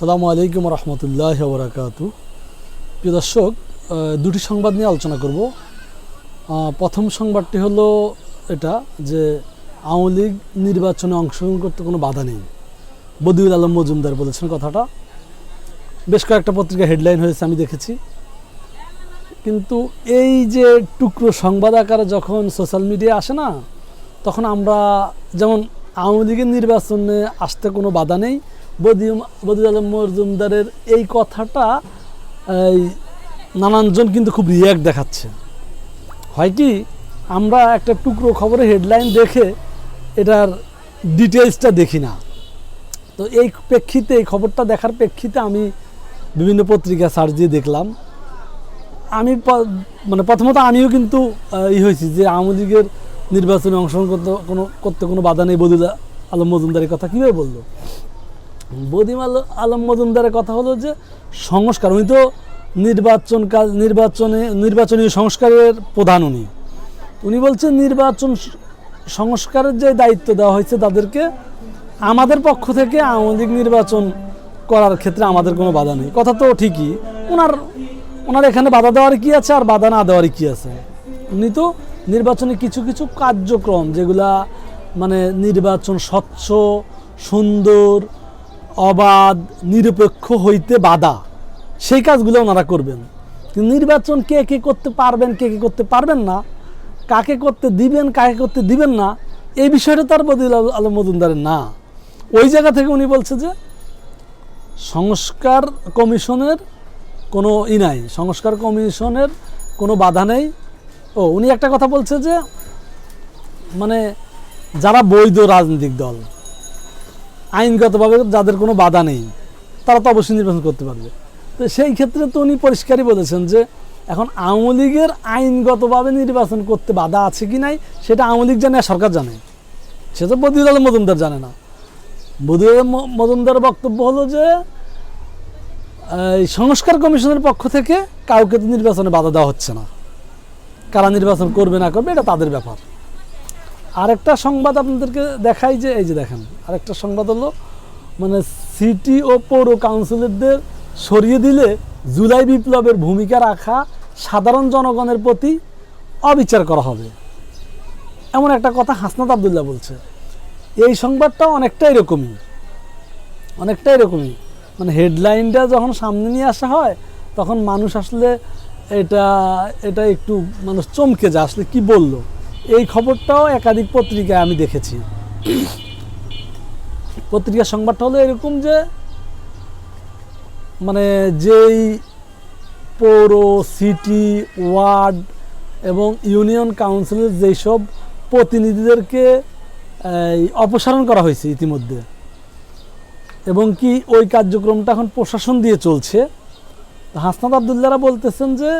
সালামু আলাইকুম রহমতুল্লাহ বরাকাতু প্রিয় দর্শক দুটি সংবাদ নিয়ে আলোচনা করব। প্রথম সংবাদটি হলো এটা যে আওয়ামী লীগ নির্বাচনে অংশগ্রহণ করতে কোনো বাধা নেই। বদিউল আলম মজুমদার বলেছেন কথাটা। বেশ কয়েকটা পত্রিকা হেডলাইন হয়েছে, আমি দেখেছি। কিন্তু এই যে টুকরো সংবাদ আকারে যখন সোশ্যাল মিডিয়া আসে না, তখন আমরা যেমন আওয়ামী লীগের নির্বাচনে আসতে কোনো বাধা নেই বদিউল আলম মজুমদারের এই কথাটা, এই নানানজন কিন্তু খুব রিয়াক্ট দেখাচ্ছে। হয় কি, আমরা একটা টুকরো খবরে হেডলাইন দেখে এটার ডিটেলসটা দেখি না। তো এই প্রেক্ষিতে, এই খবরটা দেখার প্রেক্ষিতে আমি বিভিন্ন পত্রিকা সার্চ দিয়ে দেখলাম। আমি মানে প্রথমত আমিও কিন্তু ই হয়েছি যে আওয়ামী লীগের নির্বাচনে অংশগ্রহণ করতে কোনো করতে কোনো বাধা নেই বদিউল আলম মজুমদারের কথা। কীভাবে বলল? বদিম আল আলম মজুমদারের কথা হলো যে সংস্কার, উনি তো নির্বাচন কাল নির্বাচনে নির্বাচনী সংস্কারের প্রধান উনি। উনি বলছেন নির্বাচন সংস্কারের যে দায়িত্ব দেওয়া হয়েছে তাদেরকে আমাদের পক্ষ থেকে আওয়ামী লীগ নির্বাচন করার ক্ষেত্রে আমাদের কোনো বাধা নেই। কথা তো ঠিকই। ওনার ওনার এখানে বাধা দেওয়ার কি আছে আর বাধা না দেওয়ার কি আছে? উনি তো নির্বাচনে কিছু কিছু কার্যক্রম যেগুলা মানে নির্বাচন স্বচ্ছ, সুন্দর অবাধ, নিরপেক্ষ হইতে বাধা। সেই কাজগুলো ওনারা করবেন। নির্বাচন কে কে করতে পারবেন, কে কে করতে পারবেন না, কাকে করতে দিবেন, কাকে করতে দিবেন না, এই বিষয়টা তার বদিল আলম মজুমদারের না। ওই জায়গা থেকে উনি বলছে যে, সংস্কার কমিশনের কোনো ই নাই, সংস্কার কমিশনের কোনো বাধা নেই। ও, উনি একটা কথা বলছে যে মানে যারা বৈধ রাজনৈতিক দল আইনগতভাবে যাদের কোনো বাধা নেই, তারা তো অবশ্যই নির্বাচন করতে পারবে। তো সেই ক্ষেত্রে তো উনি পরিষ্কারই বলেছেন যে, এখন আওয়ামী লীগের আইনগতভাবে নির্বাচন করতে বাধা আছে কি নাই, সেটা আওয়ামী লীগ জানে সরকার জানে। সে তো বদিউল আলম মজুমদার জানে না। বদিউল আলম ম- মজুমদারের বক্তব্য হলো যে সংস্কার কমিশনের পক্ষ থেকে কাউকে তো নির্বাচনে বাধা দেওয়া হচ্ছে না। কারা নির্বাচন করবে না করবে, এটা তাদের ব্যাপার। আরেকটা সংবাদ আপনাদেরকে দেখাই যে, এই যে দেখেন, আরেকটা সংবাদ হলো মানে সিটি ও পৌর কাউন্সিলরদের সরিয়ে দিলে জুলাই বিপ্লবের ভূমিকা রাখা সাধারণ জনগণের প্রতি অবিচার করা হবে। এমন একটা কথা হাসনাত আবদুল্লাহ বলছে। এই সংবাদটা অনেকটা এরকমই অনেকটা এরকমই। মানে হেডলাইনটা যখন সামনে নিয়ে আসা হয়, তখন মানুষ আসলে এটা এটা একটু মানুষ চমকে যায়, আসলে কি বলল? এই খবরটাও একাধিক পত্রিকায় আমি দেখেছি। পত্রিকার সংবাদটা হলো এরকম যে মানে যেই পৌর, সিটি, ওয়ার্ড এবং ইউনিয়ন কাউন্সিলের যেসব প্রতিনিধিদেরকে অপসারণ করা হয়েছে ইতিমধ্যে এবং কি ওই কার্যক্রমটা এখন প্রশাসন দিয়ে চলছে, হাসনাত আবদুল্লারা বলতেছেন যে,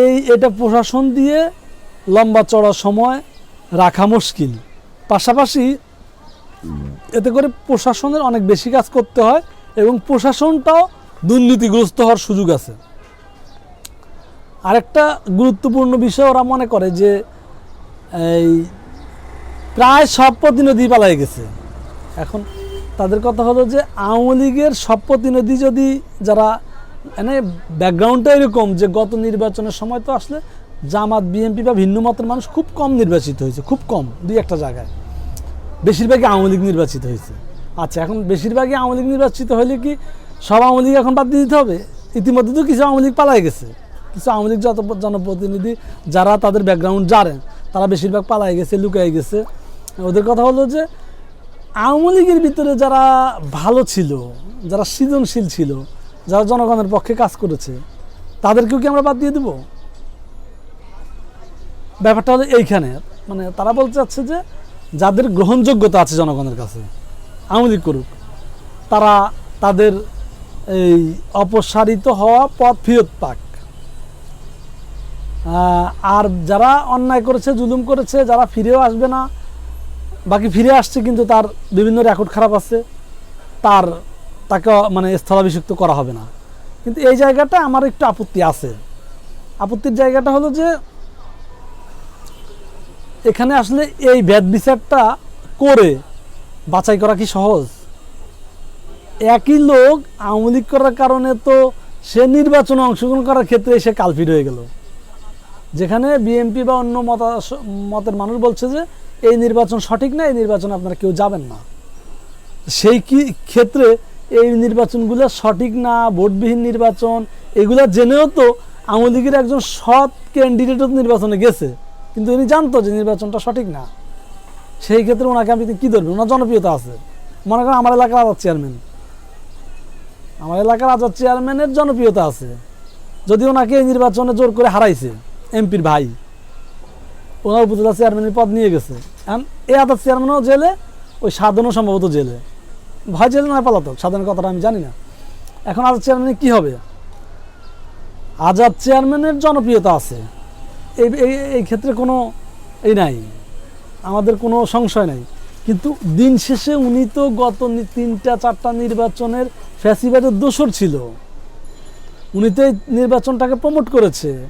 এই, এটা প্রশাসন দিয়ে লম্বা চড়া সময় রাখা মুশকিল। পাশাপাশি এতে করে প্রশাসনের অনেক বেশি কাজ করতে হয় এবং প্রশাসনটাও দুর্নীতিগ্রস্ত হওয়ার সুযোগ আছে। আরেকটা গুরুত্বপূর্ণ বিষয় ওরা মনে করে যে, এই প্রায় সব প্রতিনিধি পালাই গেছে। এখন তাদের কথা হলো যে, আওয়ামী লীগের সব প্রতিনিধি যদি যারা মানে ব্যাকগ্রাউন্ডটা এরকম যে গত নির্বাচনের সময় তো আসলে জামাত, বিএনপি বা ভিন্ন মতের মানুষ খুব কম নির্বাচিত হয়েছে, খুব কম, দুই একটা জায়গায়। বেশিরভাগই আওয়ামী লীগ নির্বাচিত হয়েছে। আচ্ছা এখন বেশিরভাগই আওয়ামী লীগ নির্বাচিত হলে কি সব আওয়ামী লীগ এখন বাদ দিয়ে দিতে হবে? ইতিমধ্যে তো কিছু আওয়ামী লীগ পালাই গেছে। কিছু আওয়ামী লীগ যত জনপ্রতিনিধি যারা তাদের ব্যাকগ্রাউন্ড জানেন, তারা বেশিরভাগ পালাই গেছে লুকাই গেছে। ওদের কথা হলো যে, আওয়ামী লীগের ভিতরে যারা ভালো ছিল, যারা সৃজনশীল ছিল, যারা জনগণের পক্ষে কাজ করেছে, তাদেরকেও কি আমরা বাদ দিয়ে দেব? ব্যাপারটা হলো এইখানে মানে তারা বলতে চাচ্ছে যে যাদের গ্রহণযোগ্যতা আছে জনগণের কাছে, আওয়ামী লীগ করুক, তারা তাদের এই অপসারিত হওয়া পথ ফেরত পাক। আর যারা অন্যায় করেছে, জুলুম করেছে, যারা ফিরেও আসবে না, বাকি ফিরে আসছে কিন্তু তার বিভিন্ন রেকর্ড খারাপ আছে, তার, তাকে মানে স্থলাভিষিক্ত করা হবে না। কিন্তু এই জায়গাটা আমার একটু আপত্তি আছে। আপত্তির জায়গাটা হলো যে এখানে আসলে এই ভেদ বিচারটা করে বাছাই করা কি সহজ? একই লোক আওয়ামী লীগ করার কারণে তো সে নির্বাচনে অংশগ্রহণ করার ক্ষেত্রে সে কালফিট হয়ে গেল। যেখানে বিএনপি বা অন্য মত মতের মানুষ বলছে যে, এই নির্বাচন সঠিক না, এই নির্বাচনে আপনারা কেউ যাবেন না। সেই কি ক্ষেত্রে এই নির্বাচনগুলো সঠিক না, ভোটবিহীন নির্বাচন, এগুলা জেনেও তো আওয়ামী লীগের একজন সৎ ক্যান্ডিডেটও নির্বাচনে গেছে। কিন্তু উনি জানতো যে নির্বাচনটা সঠিক না। সেই ক্ষেত্রে ওনাকে আপনি কি ধরবেন ওনার জনপ্রিয়তা আছে। মনে করেন আমার এলাকার আজাদ চেয়ারম্যান। আমার এলাকার আজাদ চেয়ারম্যানের জনপ্রিয়তা আছে। যদি ওনাকে এই নির্বাচনে জোর করে হারাইছে এমপির ভাই, ওনার উপজেলা চেয়ারম্যানের পদ নিয়ে গেছে। এই আজাদ চেয়ারম্যানও জেলে, ওই সাধনও সম্ভবত জেলে। ভয় জেলে নয় পালাতক সাধারণ কথাটা আমি জানি না। এখন আজাদ চেয়ারম্যানের কি হবে? আজাদ চেয়ারম্যানের জনপ্রিয়তা আছে। এই, এই- ক্ষেত্রে কোনো এই নাই। আমাদের কোনো সংশয় নাই। কিন্তু দিন শেষে উনি তো গত তিনটা, চারটা নির্বাচনের ফ্যাসিবাদের দোষর ছিল। উনি তো এই নির্বাচনটাকে প্রমোট করেছে।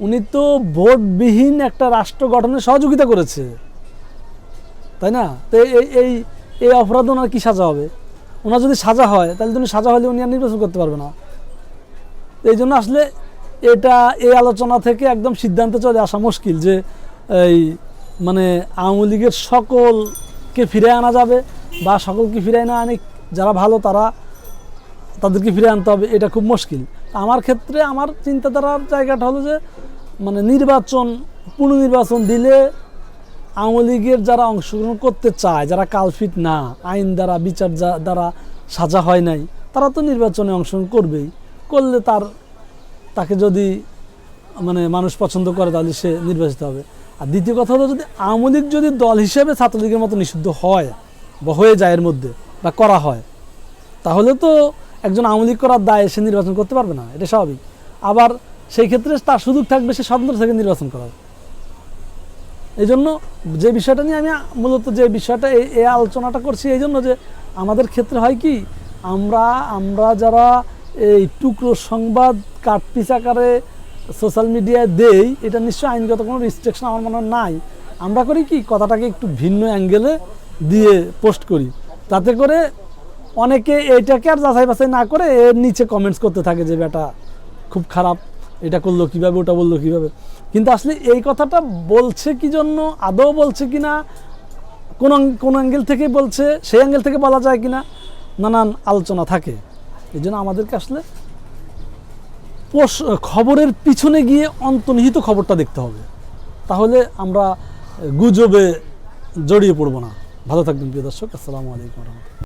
উনি তো ভোটবিহীন একটা রাষ্ট্র গঠনে সহযোগিতা করেছে। তাই না? তো এই- এই এই অপরাধ ওনার কী সাজা হবে? ওনার যদি সাজা হয়, তাহলে তো উনি সাজা হলে উনি আর নির্বাচন করতে পারবে না। এই জন্য আসলে এটা এই আলোচনা থেকে একদম সিদ্ধান্তে চলে আসা মুশকিল যে এই মানে আওয়ামী লীগের সকলকে ফিরে আনা যাবে বা সকলকে ফিরে না আনে যারা ভালো তারা তাদেরকে ফিরে আনতে হবে, এটা খুব মুশকিল। আমার ক্ষেত্রে আমার চিন্তাধারার জায়গাটা হলো যে মানে নির্বাচন, পুনর্নির্বাচন দিলে আওয়ামী লীগের যারা অংশগ্রহণ করতে চায়, যারা কালফিট না, আইন দ্বারা, বিচার দ্বারা সাজা হয় নাই, তারা তো নির্বাচনে অংশগ্রহণ করবেই। করলে তার তাকে যদি মানে মানুষ পছন্দ করে, তাহলে সে নির্বাচিত হবে। আর দ্বিতীয় কথা হলো, যদি আওয়ামী লীগ যদি দল হিসেবে ছাত্রলীগের মতো নিষিদ্ধ হয় বা হয়ে যায় এর মধ্যে বা করা হয়, তাহলে তো একজন আওয়ামী লীগ করার দায় সে নির্বাচন করতে পারবে না, এটা স্বাভাবিক। আবার সেই ক্ষেত্রে তার সুযোগ থাকবে সে স্বতন্ত্র থেকে নির্বাচন করার। এই জন্য যে বিষয়টা নিয়ে আমি মূলত যে বিষয়টা এই আলোচনাটা করছি এই জন্য যে আমাদের ক্ষেত্রে হয় কি, আমরা আমরা যারা এই টুকরো সংবাদ কাটপিস আকারে সোশ্যাল মিডিয়ায় দেই, এটা নিশ্চয়ই আইনগত কোনো রিস্ট্রিকশন আমার মনে নাই। আমরা করি কি, কথাটাকে একটু ভিন্ন অ্যাঙ্গেলে দিয়ে পোস্ট করি। তাতে করে অনেকে এইটাকে আর যাচাই বাছাই না করে এর নিচে কমেন্টস করতে থাকে যে, বেটা, খুব খারাপ, এটা করল কীভাবে, ওটা বলল কীভাবে? কিন্তু আসলে এই কথাটা বলছে কি জন্য, আদৌ বলছে কি না, কোন অ্যাঙ্গেল থেকে বলছে, সেই অ্যাঙ্গেল থেকে বলা যায় কি না, নানান আলোচনা থাকে। এই জন্য আমাদেরকে আসলে খবরের পিছনে গিয়ে অন্তর্নিহিত খবরটা দেখতে হবে। তাহলে আমরা গুজবে জড়িয়ে পড়ব না। ভালো থাকবেন প্রিয় দর্শক, আসসালামু আলাইকুম রহমতুল্লাহ।